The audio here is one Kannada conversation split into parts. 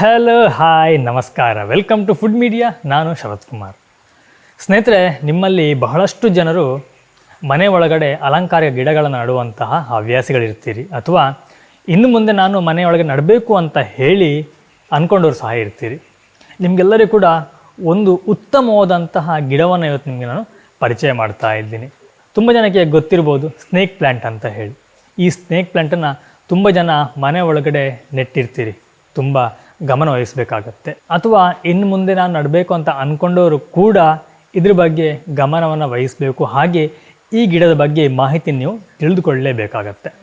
ಹಲೋ, ಹಾಯ್, ನಮಸ್ಕಾರ. Welcome to food media. ನಾನು ಶರತ್ ಕುಮಾರ್. ಸ್ನೇಹಿತರೆ, ನಿಮ್ಮಲ್ಲಿ ಬಹಳಷ್ಟು ಜನರು ಮನೆ ಒಳಗಡೆ ಅಲಂಕಾರಿಕ ಗಿಡಗಳನ್ನು ನಡುವಂತಹ ಹವ್ಯಾಸಿಗಳಿರ್ತೀರಿ. ಅಥವಾ ಇನ್ನು ಮುಂದೆ ನಾನು ಮನೆಯೊಳಗೆ ನಡಬೇಕು ಅಂತ ಹೇಳಿ ಅಂದ್ಕೊಂಡವ್ರು ಸಹ ಇರ್ತೀರಿ. ನಿಮಗೆಲ್ಲರಿಗೂ ಕೂಡ ಒಂದು ಉತ್ತಮವಾದಂತಹ ಗಿಡವನ್ನು ಇವತ್ತು ನಿಮಗೆ ನಾನು ಪರಿಚಯ ಮಾಡ್ತಾ ಇದ್ದೀನಿ. ತುಂಬ ಜನಕ್ಕೆ ಗೊತ್ತಿರ್ಬೋದು, ಸ್ನೇಕ್ ಪ್ಲ್ಯಾಂಟ್ ಅಂತ ಹೇಳಿ. ಈ ಸ್ನೇಕ್ ಪ್ಲ್ಯಾಂಟನ್ನು ತುಂಬ ಜನ ಮನೆ ಒಳಗಡೆ ನೆಟ್ಟಿರ್ತೀರಿ. ತುಂಬ ಗಮನ ವಹಿಸಬೇಕಾಗತ್ತೆ. ಅಥವಾ ಇನ್ನು ಮುಂದೆ ನಾನು ನಡಬೇಕು ಅಂತ ಅಂದ್ಕೊಂಡವರು ಕೂಡ ಇದ್ರ ಬಗ್ಗೆ ಗಮನವನ್ನು ವಹಿಸಬೇಕು. ಹಾಗೆ ಈ ಗಿಡದ ಬಗ್ಗೆ ಮಾಹಿತಿ ನೀವು ತಿಳಿದುಕೊಳ್ಳಲೇಬೇಕಾಗತ್ತೆ.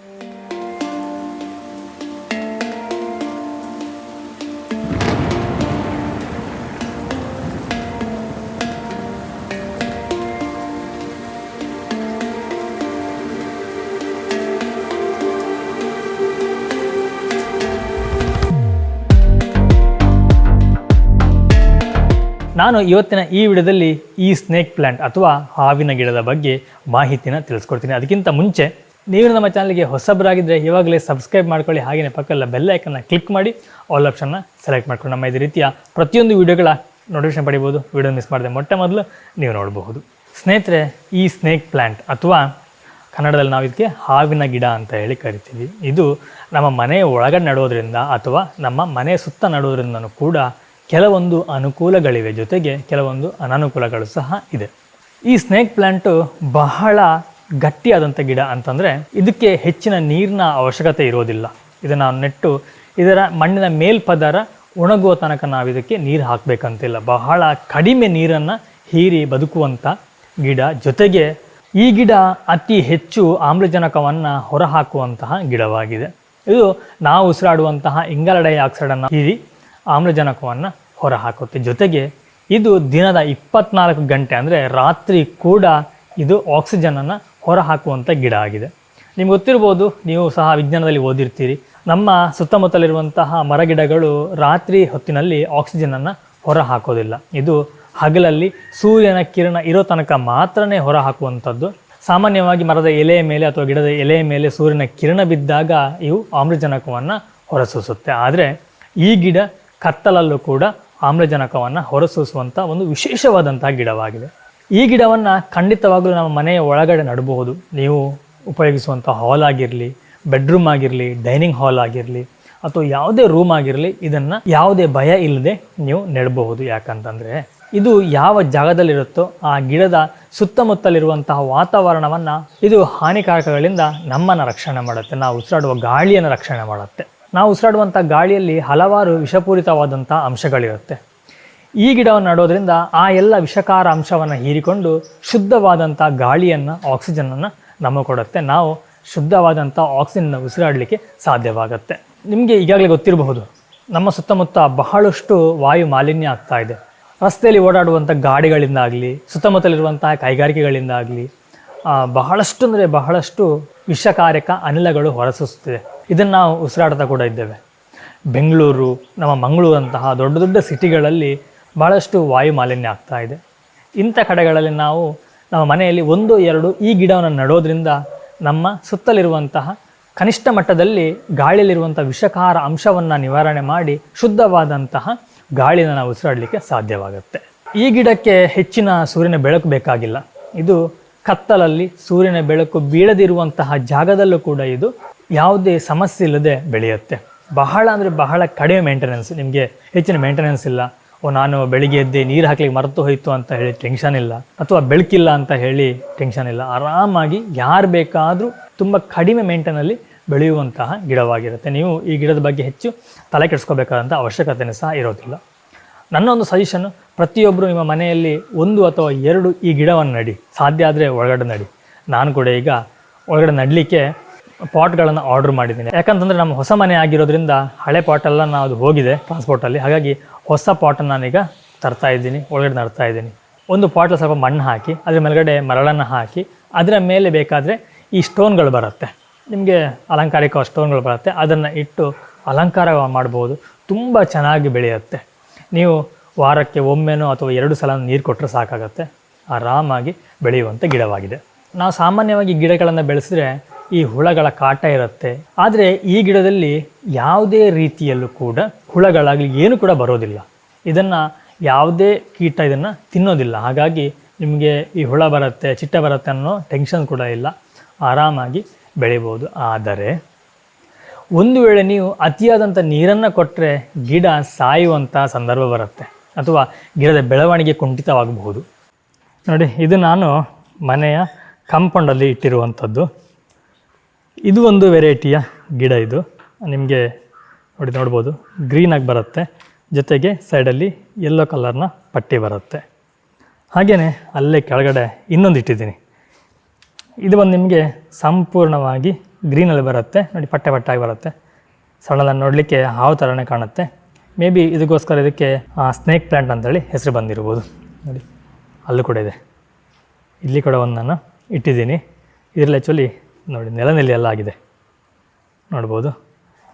ನಾನು ಇವತ್ತಿನ ಈ ವಿಡಿಯೋದಲ್ಲಿ ಈ ಸ್ನೇಕ್ ಪ್ಲ್ಯಾಂಟ್ ಅಥವಾ ಹಾವಿನ ಗಿಡದ ಬಗ್ಗೆ ಮಾಹಿತಿನ ತಿಳಿಸ್ಕೊಡ್ತೀನಿ. ಅದಕ್ಕಿಂತ ಮುಂಚೆ ನೀವು ನಮ್ಮ ಚಾನಲ್ಗೆ ಹೊಸಬರಾಗಿದ್ದರೆ ಇವಾಗಲೇ ಸಬ್ಸ್ಕ್ರೈಬ್ ಮಾಡ್ಕೊಳ್ಳಿ. ಹಾಗೆಯೇ ಪಕ್ಕಲ್ಲ ಬೆಲ್ ಐಕನ್ನ ಕ್ಲಿಕ್ ಮಾಡಿ ಆಲ್ ಆಪ್ಷನ್ನ ಸೆಲೆಕ್ಟ್ ಮಾಡ್ಕೊಂಡು ನಮ್ಮ ಇದೇ ರೀತಿಯ ಪ್ರತಿಯೊಂದು ವಿಡಿಯೋಗಳ ನೋಟಿಫಿಕೇಷನ್ ಪಡಿಬೋದು. ವಿಡಿಯೋ ಮಿಸ್ ಮಾಡದೆ ಮೊಟ್ಟ ಮೊದಲು ನೀವು ನೋಡಬಹುದು. ಸ್ನೇಹಿತರೆ, ಈ ಸ್ನೇಕ್ ಪ್ಲ್ಯಾಂಟ್ ಅಥವಾ ಕನ್ನಡದಲ್ಲಿ ನಾವು ಇದಕ್ಕೆ ಹಾವಿನ ಗಿಡ ಅಂತ ಹೇಳಿ ಕರಿತೀವಿ. ಇದು ನಮ್ಮ ಮನೆಯ ಒಳಗಡೆ ನಡೋದ್ರಿಂದ ಅಥವಾ ನಮ್ಮ ಮನೆ ಸುತ್ತ ನಡೋದ್ರಿಂದನೂ ಕೂಡ ಕೆಲವೊಂದು ಅನುಕೂಲಗಳಿವೆ ಜೊತೆಗೆ ಕೆಲವೊಂದು ಅನಾನುಕೂಲಗಳು ಸಹ ಇದೆ. ಈ ಸ್ನೇಕ್ ಪ್ಲ್ಯಾಂಟು ಬಹಳ ಗಟ್ಟಿಯಾದಂಥ ಗಿಡ ಅಂತಂದರೆ ಇದಕ್ಕೆ ಹೆಚ್ಚಿನ ನೀರಿನ ಅವಶ್ಯಕತೆ ಇರೋದಿಲ್ಲ. ಇದನ್ನು ನೆಟ್ಟು ಇದರ ಮಣ್ಣಿನ ಮೇಲ್ಪದರ ಒಣಗುವ ತನಕ ನಾವು ಇದಕ್ಕೆ ನೀರು ಹಾಕಬೇಕಂತಿಲ್ಲ. ಬಹಳ ಕಡಿಮೆ ನೀರನ್ನು ಹೀರಿ ಬದುಕುವಂಥ ಗಿಡ. ಜೊತೆಗೆ ಈ ಗಿಡ ಅತಿ ಹೆಚ್ಚು ಆಮ್ಲಜನಕವನ್ನು ಹೊರಹಾಕುವಂತಹ ಗಿಡವಾಗಿದೆ. ಇದು ನಾವು ಉಸಿರಾಡುವಂತಹ ಇಂಗಾಲ ಡೈ ಆಕ್ಸೈಡನ್ನು ಹೀರಿ ಆಮ್ಲಜನಕವನ್ನು ಹೊರಹಾಕುತ್ತೆ. ಜೊತೆಗೆ ಇದು ದಿನದ ಇಪ್ಪತ್ನಾಲ್ಕು ಗಂಟೆ ಅಂದರೆ ರಾತ್ರಿ ಕೂಡ ಇದು ಆಕ್ಸಿಜನನ್ನು ಹೊರಹಾಕುವಂಥ ಗಿಡ ಆಗಿದೆ. ನಿಮ್ಗೆ ಗೊತ್ತಿರ್ಬೋದು, ನೀವು ಸಹ ವಿಜ್ಞಾನದಲ್ಲಿ ಓದಿರ್ತೀರಿ. ನಮ್ಮ ಸುತ್ತಮುತ್ತಲಿರುವಂತಹ ಮರಗಿಡಗಳು ರಾತ್ರಿ ಹೊತ್ತಿನಲ್ಲಿ ಆಕ್ಸಿಜನನ್ನು ಹೊರ ಹಾಕೋದಿಲ್ಲ ಇದು ಹಗಲಲ್ಲಿ ಸೂರ್ಯನ ಕಿರಣ ಇರೋ ತನಕ ಮಾತ್ರನೇ ಹೊರ ಹಾಕುವಂಥದ್ದು ಸಾಮಾನ್ಯವಾಗಿ ಮರದ ಎಲೆಯ ಮೇಲೆ ಅಥವಾ ಗಿಡದ ಎಲೆಯ ಮೇಲೆ ಸೂರ್ಯನ ಕಿರಣ ಬಿದ್ದಾಗ ಇವು ಆಮ್ಲಜನಕವನ್ನು ಹೊರಸೂಸುತ್ತೆ. ಆದರೆ ಈ ಗಿಡ ಕತ್ತಲಲ್ಲೂ ಕೂಡ ಆಮ್ಲಜನಕವನ್ನು ಹೊರಸೂಸುವಂಥ ಒಂದು ವಿಶೇಷವಾದಂಥ ಗಿಡವಾಗಿದೆ. ಈ ಗಿಡವನ್ನು ಖಂಡಿತವಾಗಲೂ ನಮ್ಮ ಮನೆಯ ಒಳಗಡೆ ನಡಬಹುದು. ನೀವು ಉಪಯೋಗಿಸುವಂಥ ಹಾಲ್ ಆಗಿರಲಿ, ಬೆಡ್ರೂಮ್ ಆಗಿರಲಿ, ಡೈನಿಂಗ್ ಹಾಲ್ ಆಗಿರಲಿ, ಅಥವಾ ಯಾವುದೇ ರೂಮ್ ಆಗಿರಲಿ, ಇದನ್ನು ಯಾವುದೇ ಭಯ ಇಲ್ಲದೆ ನೀವು ನೆಡಬಹುದು. ಯಾಕಂತಂದರೆ ಇದು ಯಾವ ಜಾಗದಲ್ಲಿರುತ್ತೋ ಆ ಗಿಡದ ಸುತ್ತಮುತ್ತಲಿರುವಂತಹ ವಾತಾವರಣವನ್ನು ಇದು ಹಾನಿಕಾರಕಗಳಿಂದ ನಮ್ಮನ್ನು ರಕ್ಷಣೆ ಮಾಡುತ್ತೆ. ನಾವು ಉಸಿರಾಡುವ ಗಾಳಿಯನ್ನು ರಕ್ಷಣೆ ಮಾಡುತ್ತೆ. ನಾವು ಉಸಿರಾಡುವಂಥ ಗಾಳಿಯಲ್ಲಿ ಹಲವಾರು ವಿಷಪೂರಿತವಾದಂಥ ಅಂಶಗಳಿರುತ್ತೆ. ಈ ಗಿಡವನ್ನು ನಡೋದ್ರಿಂದ ಆ ಎಲ್ಲ ವಿಷಕಾರ ಅಂಶವನ್ನು ಹೀರಿಕೊಂಡು ಶುದ್ಧವಾದಂಥ ಗಾಳಿಯನ್ನು ಆಕ್ಸಿಜನನ್ನು ನಮಗೆ ಕೊಡುತ್ತೆ. ನಾವು ಶುದ್ಧವಾದಂಥ ಆಕ್ಸಿಜನ್ನ ಉಸಿರಾಡಲಿಕ್ಕೆ ಸಾಧ್ಯವಾಗುತ್ತೆ. ನಿಮಗೆ ಈಗಾಗಲೇ ಗೊತ್ತಿರಬಹುದು, ನಮ್ಮ ಸುತ್ತಮುತ್ತ ಬಹಳಷ್ಟು ವಾಯು ಮಾಲಿನ್ಯ ಆಗ್ತಾ ಇದೆ. ರಸ್ತೆಯಲ್ಲಿ ಓಡಾಡುವಂಥ ಗಾಡಿಗಳಿಂದಾಗಲಿ, ಸುತ್ತಮುತ್ತಲಿರುವಂತಹ ಕೈಗಾರಿಕೆಗಳಿಂದಾಗಲಿ ಬಹಳಷ್ಟು ಅಂದರೆ ಬಹಳಷ್ಟು ವಿಷಕಾರಕ ಅನಿಲಗಳು ಹೊರಸೂಸುತ್ತಿದೆ. ಇದನ್ನು ನಾವು ಉಸಿರಾಡ್ತಾ ಕೂಡ ಇದ್ದೇವೆ. ಬೆಂಗಳೂರು, ನಮ್ಮ ಮಂಗಳೂರಂತಹ ದೊಡ್ಡ ದೊಡ್ಡ ಸಿಟಿಗಳಲ್ಲಿ ಭಾಳಷ್ಟು ವಾಯು ಮಾಲಿನ್ಯ ಆಗ್ತಾ ಇದೆ. ಇಂಥ ಕಡೆಗಳಲ್ಲಿ ನಾವು ನಮ್ಮ ಮನೆಯಲ್ಲಿ ಒಂದು, ಎರಡು ಈ ಗಿಡವನ್ನು ನಡೋದ್ರಿಂದ ನಮ್ಮ ಸುತ್ತಲಿರುವಂತಹ ಕನಿಷ್ಠ ಮಟ್ಟದಲ್ಲಿ ಗಾಳಿಯಲ್ಲಿರುವಂಥ ವಿಷಕಾರ ಅಂಶವನ್ನು ನಿವಾರಣೆ ಮಾಡಿ ಶುದ್ಧವಾದಂತಹ ಗಾಳಿನ ನಾವು ಉಸಿರಾಡಲಿಕ್ಕೆ ಸಾಧ್ಯವಾಗುತ್ತೆ. ಈ ಗಿಡಕ್ಕೆ ಹೆಚ್ಚಿನ ಸೂರ್ಯನ ಬೆಳಕು ಬೇಕಾಗಿಲ್ಲ. ಇದು ಕತ್ತಲಲ್ಲಿ ಸೂರ್ಯನ ಬೆಳಕು ಬೀಳದಿರುವಂತಹ ಜಾಗದಲ್ಲೂ ಕೂಡ ಇದು ಯಾವುದೇ ಸಮಸ್ಯೆ ಇಲ್ಲದೆ ಬೆಳೆಯುತ್ತೆ. ಬಹಳ ಅಂದರೆ ಬಹಳ ಕಡಿಮೆ ಮೇಂಟೆನೆನ್ಸ್ ನಿಮಗೆ ಹೆಚ್ಚಿನ ಮೇಂಟೆನೆನ್ಸ್ ಇಲ್ಲ. ಓ, ನಾನು ಬೆಳಿಗ್ಗೆ ಎದ್ದೆ ನೀರು ಹಾಕ್ಲಿಕ್ಕೆ ಮರೆತು ಹೋಯಿತು ಅಂತ ಹೇಳಿ ಟೆನ್ಷನ್ ಇಲ್ಲ. ಅಥವಾ ಬೆಳಕಿಲ್ಲ ಅಂತ ಹೇಳಿ ಟೆನ್ಷನ್ ಇಲ್ಲ. ಆರಾಮಾಗಿ ಯಾರು ಬೇಕಾದರೂ ತುಂಬ ಕಡಿಮೆ ಮೇಂಟೆನಲ್ಲಿ ಬೆಳೆಯುವಂತಹ ಗಿಡವಾಗಿರುತ್ತೆ. ನೀವು ಈ ಗಿಡದ ಬಗ್ಗೆ ಹೆಚ್ಚು ತಲೆ ಕೆಡಿಸ್ಕೋಬೇಕಾದಂಥ ಅವಶ್ಯಕತೆಯೂ ಸಹ ಇರೋದಿಲ್ಲ. ನನ್ನ ಒಂದು ಸಜೆಷನ್ ಪ್ರತಿಯೊಬ್ಬರು ನಿಮ್ಮ ಮನೆಯಲ್ಲಿ ಒಂದು ಅಥವಾ ಎರಡು ಈ ಗಿಡವನ್ನು ನಡಿ. ಸಾಧ್ಯ ಆದರೆ ಒಳಗಡೆ ನಡಿ. ನಾನು ಕೂಡ ಈಗ ಒಳಗಡೆ ನಡಲಿಕ್ಕೆ ಪಾಟ್ಗಳನ್ನು ಆರ್ಡರ್ ಮಾಡಿದ್ದೀನಿ. ಯಾಕಂತಂದರೆ ನಮ್ಮ ಹೊಸ ಮನೆ ಆಗಿರೋದ್ರಿಂದ ಹಳೆ ಪಾಟೆಲ್ಲ ನಾವು ಅದು ಹೋಗಿದೆ ಟ್ರಾನ್ಸ್ಪೋರ್ಟಲ್ಲಿ ಹಾಗಾಗಿ ಹೊಸ ಪಾಟನ್ನು ನಾನೀಗ ತರ್ತಾ ಇದ್ದೀನಿ, ಒಳಗಡೆ ನಡ್ತಾ ಇದ್ದೀನಿ. ಒಂದು ಪಾಟಲ್ಲಿ ಸ್ವಲ್ಪ ಮಣ್ಣು ಹಾಕಿ, ಅದರ ಮೇಲ್ಗಡೆ ಮರಳನ್ನು ಹಾಕಿ, ಅದರ ಮೇಲೆ ಬೇಕಾದರೆ ಈ ಸ್ಟೋನ್ಗಳು ಬರುತ್ತೆ. ನಿಮಗೆ ಅಲಂಕಾರಿಕ ಸ್ಟೋನ್ಗಳು ಬರುತ್ತೆ. ಅದನ್ನು ಇಟ್ಟು ಅಲಂಕಾರ ಮಾಡ್ಬೋದು. ತುಂಬ ಚೆನ್ನಾಗಿ ಬೆಳೆಯುತ್ತೆ. ನೀವು ವಾರಕ್ಕೆ ಒಮ್ಮೆನೋ ಅಥವಾ ಎರಡು ಸಲ ನೀರು ಕೊಟ್ಟರೆ ಸಾಕಾಗುತ್ತೆ. ಆರಾಮಾಗಿ ಬೆಳೆಯುವಂಥ ಗಿಡವಾಗಿದೆ. ನಾವು ಸಾಮಾನ್ಯವಾಗಿ ಗಿಡಗಳನ್ನು ಬೆಳೆಸಿದ್ರೆ ಈ ಹುಳಗಳ ಕಾಟ ಇರುತ್ತೆ. ಆದರೆ ಈ ಗಿಡದಲ್ಲಿ ಯಾವುದೇ ರೀತಿಯಲ್ಲೂ ಕೂಡ ಹುಳಗಳಾಗಲಿ ಏನು ಕೂಡ ಬರೋದಿಲ್ಲ. ಇದನ್ನು ಯಾವುದೇ ಕೀಟ ಇದನ್ನು ತಿನ್ನೋದಿಲ್ಲ. ಹಾಗಾಗಿ ನಿಮಗೆ ಈ ಹುಳ ಬರುತ್ತೆ, ಚಿಟ್ಟೆ ಬರುತ್ತೆ ಅನ್ನೋ ಟೆನ್ಷನ್ ಕೂಡ ಇಲ್ಲ. ಆರಾಮಾಗಿ ಬೆಳಿಬೋದು. ಆದರೆ ಒಂದು ವೇಳೆ ನೀವು ಅತಿಯಾದಂಥ ನೀರನ್ನು ಕೊಟ್ಟರೆ ಗಿಡ ಸಾಯುವಂಥ ಸಂದರ್ಭ ಬರುತ್ತೆ. ಅಥವಾ ಗಿಡದ ಬೆಳವಣಿಗೆ ಕುಂಠಿತವಾಗಬಹುದು. ನೋಡಿ, ಇದು ನಾನು ಮನೆಯ ಕಂಪೌಂಡಲ್ಲಿ ಇಟ್ಟಿರುವಂಥದ್ದು. ಇದು ಒಂದು ವೆರೈಟಿಯ ಗಿಡ ಇದು. ನಿಮಗೆ ನೋಡಿ ನೋಡ್ಬೋದು. ಗ್ರೀನಾಗಿ ಬರುತ್ತೆ. ಜೊತೆಗೆ ಸೈಡಲ್ಲಿ ಯೆಲ್ಲೋ ಕಲರ್ನ ಪಟ್ಟಿ ಬರುತ್ತೆ. ಹಾಗೆಯೇ ಅಲ್ಲೇ ಕೆಳಗಡೆ ಇನ್ನೊಂದು ಇಟ್ಟಿದ್ದೀನಿ. ಇದು ಒಂದು ನಿಮಗೆ ಸಂಪೂರ್ಣವಾಗಿ ಗ್ರೀನಲ್ಲಿ ಬರುತ್ತೆ. ನೋಡಿ ಪಟ್ಟೆ ಪಟ್ಟಾಗಿ ಬರುತ್ತೆ. ಸಣ್ಣದ ನೋಡಲಿಕ್ಕೆ ಹಾವು ಥರನೇ ಕಾಣುತ್ತೆ. ಮೇ ಬಿ ಇದಕ್ಕೋಸ್ಕರ ಇದಕ್ಕೆ ಸ್ನೇಕ್ ಪ್ಲ್ಯಾಂಟ್ ಅಂತೇಳಿ ಹೆಸರು ಬಂದಿರ್ಬೋದು. ನೋಡಿ, ಅಲ್ಲೂ ಕೂಡ ಇದೆ. ಇಲ್ಲಿ ಕೂಡ ಒಂದು ಇಟ್ಟಿದ್ದೀನಿ. ಇದರಲ್ಲಿ ಆ್ಯಕ್ಚುಲಿ ನೋಡಿ, ನೆಲನೆಲೆ ಎಲ್ಲ ಆಗಿದೆ. ನೋಡ್ಬೋದು.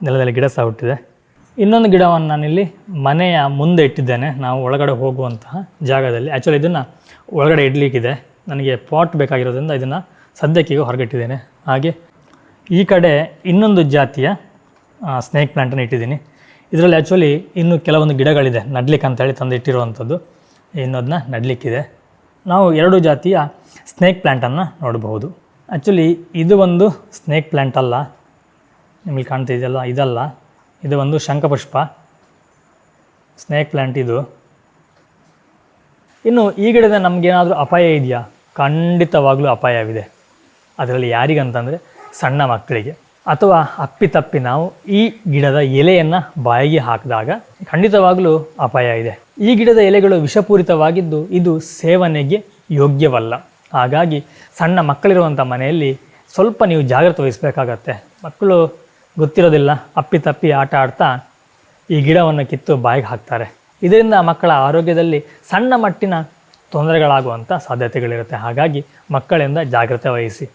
ನೆಲದಲ್ಲಿ ಗಿಡ ಸಹ ಹುಟ್ಟಿದೆ. ಇನ್ನೊಂದು ಗಿಡವನ್ನು ನಾನಿಲ್ಲಿ ಮನೆಯ ಮುಂದೆ ಇಟ್ಟಿದ್ದೇನೆ. ನಾವು ಒಳಗಡೆ ಹೋಗುವಂತಹ ಜಾಗದಲ್ಲಿ. ಆ್ಯಕ್ಚುಲಿ ಇದನ್ನು ಒಳಗಡೆ ಇಡ್ಲಿಕ್ಕಿದೆ. ನನಗೆ ಪಾಟ್ ಬೇಕಾಗಿರೋದ್ರಿಂದ ಇದನ್ನು ಸದ್ಯಕ್ಕೀಗ ಹೊರಗಿಟ್ಟಿದ್ದೇನೆ. ಹಾಗೆ ಈ ಕಡೆ ಇನ್ನೊಂದು ಜಾತಿಯ ಸ್ನೇಕ್ ಪ್ಲ್ಯಾಂಟನ್ನು ಇಟ್ಟಿದ್ದೀನಿ. ಇದರಲ್ಲಿ ಆ್ಯಕ್ಚುಲಿ ಇನ್ನೂ ಕೆಲವೊಂದು ಗಿಡಗಳಿದೆ. ನಡ್ಲಿಕ್ಕೆ ಅಂತೇಳಿ ತಂದು ಇಟ್ಟಿರುವಂಥದ್ದು. ಇನ್ನೋದನ್ನ ನಡ್ಲಿಕ್ಕಿದೆ. ನಡಲಿಕ್ಕಿದೆ ನಾವು ಎರಡು ಜಾತಿಯ ಸ್ನೇಕ್ ಪ್ಲ್ಯಾಂಟನ್ನು ನೋಡಬಹುದು. ಆ್ಯಕ್ಚುಲಿ ಇದು ಒಂದು ಸ್ನೇಕ್ ಪ್ಲ್ಯಾಂಟ್ ಅಲ್ಲ. ನಿಮಗೆ ಕಾಣ್ತಿದೆಯಲ್ಲ ಇದಲ್ಲ. ಇದು ಒಂದು ಶಂಖಪುಷ್ಪ. ಸ್ನೇಕ್ ಪ್ಲ್ಯಾಂಟ್ ಇದು. ಇನ್ನು ಈ ಗಿಡದ ನಮಗೇನಾದರೂ ಅಪಾಯ ಇದೆಯಾ? ಖಂಡಿತವಾಗಲೂ ಅಪಾಯವಿದೆ. ಅದರಲ್ಲಿ ಯಾರಿಗಂತಂದರೆ ಸಣ್ಣ ಮಕ್ಕಳಿಗೆ. ಅಥವಾ ಅಪ್ಪಿತಪ್ಪಿ ನಾವು ಈ ಗಿಡದ ಎಲೆಯನ್ನು ಬಾಯಿಗೆ ಹಾಕಿದಾಗ ಖಂಡಿತವಾಗಲೂ ಅಪಾಯ ಇದೆ. ಈ ಗಿಡದ ಎಲೆಗಳು ವಿಷಪೂರಿತವಾಗಿದ್ದು ಇದು ಸೇವನೆಗೆ ಯೋಗ್ಯವಲ್ಲ. ಹಾಗಾಗಿ ಸಣ್ಣ ಮಕ್ಕಳಿರುವಂಥ ಮನೆಯಲ್ಲಿ ಸ್ವಲ್ಪ ನೀವು ಜಾಗ್ರತೆ ವಹಿಸಬೇಕಾಗತ್ತೆ. ಮಕ್ಕಳು ಗೊತ್ತಿರೋದಿಲ್ಲ ಅಪ್ಪಿತಪ್ಪಿ ಆಟ ಆಡ್ತಾ ಈ ಗಿಡವನ್ನು ಕಿತ್ತು ಬಾಯಿಗೆ ಹಾಕ್ತಾರೆ. ಇದರಿಂದ ಮಕ್ಕಳ ಆರೋಗ್ಯದಲ್ಲಿ ಸಣ್ಣ ಮಟ್ಟಿನ ತೊಂದರೆಗಳಾಗುವಂಥ ಸಾಧ್ಯತೆಗಳಿರುತ್ತೆ. ಹಾಗಾಗಿ ಮಕ್ಕಳಿಂದ ಜಾಗ್ರತೆ ವಹಿಸಿ.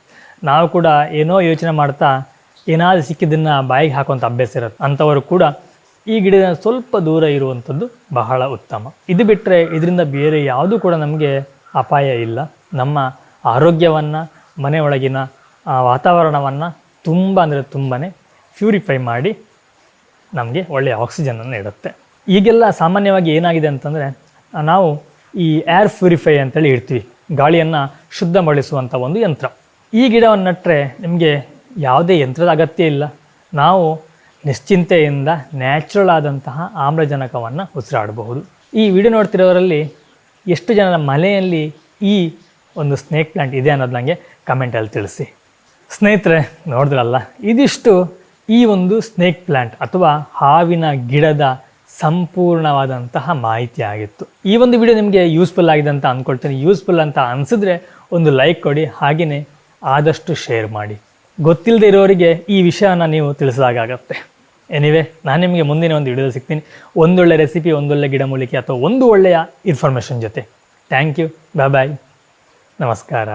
ನಾವು ಕೂಡ ಏನೋ ಯೋಚನೆ ಮಾಡ್ತಾ ಏನಾದರೂ ಸಿಕ್ಕಿದ್ದನ್ನು ಬಾಯಿಗೆ ಹಾಕುವಂಥ ಅಭ್ಯಾಸ ಇರುತ್ತೆ. ಅಂಥವರು ಕೂಡ ಈ ಗಿಡದ ಸ್ವಲ್ಪ ದೂರ ಇರುವಂಥದ್ದು ಬಹಳ ಉತ್ತಮ. ಇದು ಬಿಟ್ಟರೆ ಇದರಿಂದ ಬೇರೆ ಯಾವುದೂ ಕೂಡ ನಮಗೆ ಅಪಾಯ ಇಲ್ಲ. ನಮ್ಮ ಆರೋಗ್ಯವನ್ನು, ಮನೆಯೊಳಗಿನ ವಾತಾವರಣವನ್ನು ತುಂಬ ಅಂದರೆ ತುಂಬಾ ಪ್ಯೂರಿಫೈ ಮಾಡಿ ನಮಗೆ ಒಳ್ಳೆಯ ಆಕ್ಸಿಜನನ್ನು ನೀಡುತ್ತೆ. ಈಗೆಲ್ಲ ಸಾಮಾನ್ಯವಾಗಿ ಏನಾಗಿದೆ ಅಂತಂದರೆ, ನಾವು ಈ ಏರ್ ಪ್ಯೂರಿಫೈ ಅಂತೇಳಿ ಇಡ್ತೀವಿ. ಗಾಳಿಯನ್ನು ಶುದ್ಧಗೊಳಿಸುವಂಥ ಒಂದು ಯಂತ್ರ. ಈ ಗಿಡವನ್ನು ನೆಟ್ಟರೆ ನಿಮಗೆ ಯಾವುದೇ ಯಂತ್ರದ ಅಗತ್ಯ ಇಲ್ಲ. ನಾವು ನಿಶ್ಚಿಂತೆಯಿಂದ ನ್ಯಾಚುರಲ್ ಆದಂತಹ ಆಮ್ಲಜನಕವನ್ನು ಉಸಿರಾಡಬಹುದು. ಈ ವಿಡಿಯೋ ನೋಡ್ತಿರೋರಲ್ಲಿ ಎಷ್ಟು ಜನರ ಮನೆಯಲ್ಲಿ ಈ ಒಂದು ಸ್ನೇಕ್ ಪ್ಲಾಂಟ್ ಇದೆ ಅನ್ನೋದು ನನಗೆ ಕಮೆಂಟಲ್ಲಿ ತಿಳಿಸಿ. ಸ್ನೇಹಿತರೆ, ನೋಡಿದ್ರಲ್ಲ, ಇದಿಷ್ಟು ಈ ಒಂದು ಸ್ನೇಕ್ ಪ್ಲಾಂಟ್ ಅಥವಾ ಹಾವಿನ ಗಿಡದ ಸಂಪೂರ್ಣವಾದಂತಹ ಮಾಹಿತಿ ಆಗಿತ್ತು. ಈ ಒಂದು ವಿಡಿಯೋ ನಿಮಗೆ ಯೂಸ್ಫುಲ್ ಆಗಿದೆ ಅಂತ ಅಂದ್ಕೊಳ್ತೀನಿ ಯೂಸ್ಫುಲ್ ಅಂತ ಅನಿಸಿದ್ರೆ ಒಂದು ಲೈಕ್ ಕೊಡಿ ಹಾಗೆಯೇ ಆದಷ್ಟು ಶೇರ್ ಮಾಡಿ. ಗೊತ್ತಿಲ್ಲದೆ ಇರೋರಿಗೆ ಈ ವಿಷಯನ ನೀವು ತಿಳಿಸಿದಾಗತ್ತೆ ಎನಿವೆ ನಾನು ನಿಮಗೆ ಮುಂದಿನ ಒಂದು ವಿಡಿಯೋ ಸಿಗ್ತೀನಿ. ಒಂದೊಳ್ಳೆ ರೆಸಿಪಿ ಒಂದೊಳ್ಳೆ ಗಿಡಮೂಲಿಕೆ ಅಥವಾ ಒಂದು ಒಳ್ಳೆಯ ಇನ್ಫಾರ್ಮೇಷನ್ ಜೊತೆ. ಥ್ಯಾಂಕ್ ಯು ಬಾಯ್ ಬಾಯ್ ನಮಸ್ಕಾರ.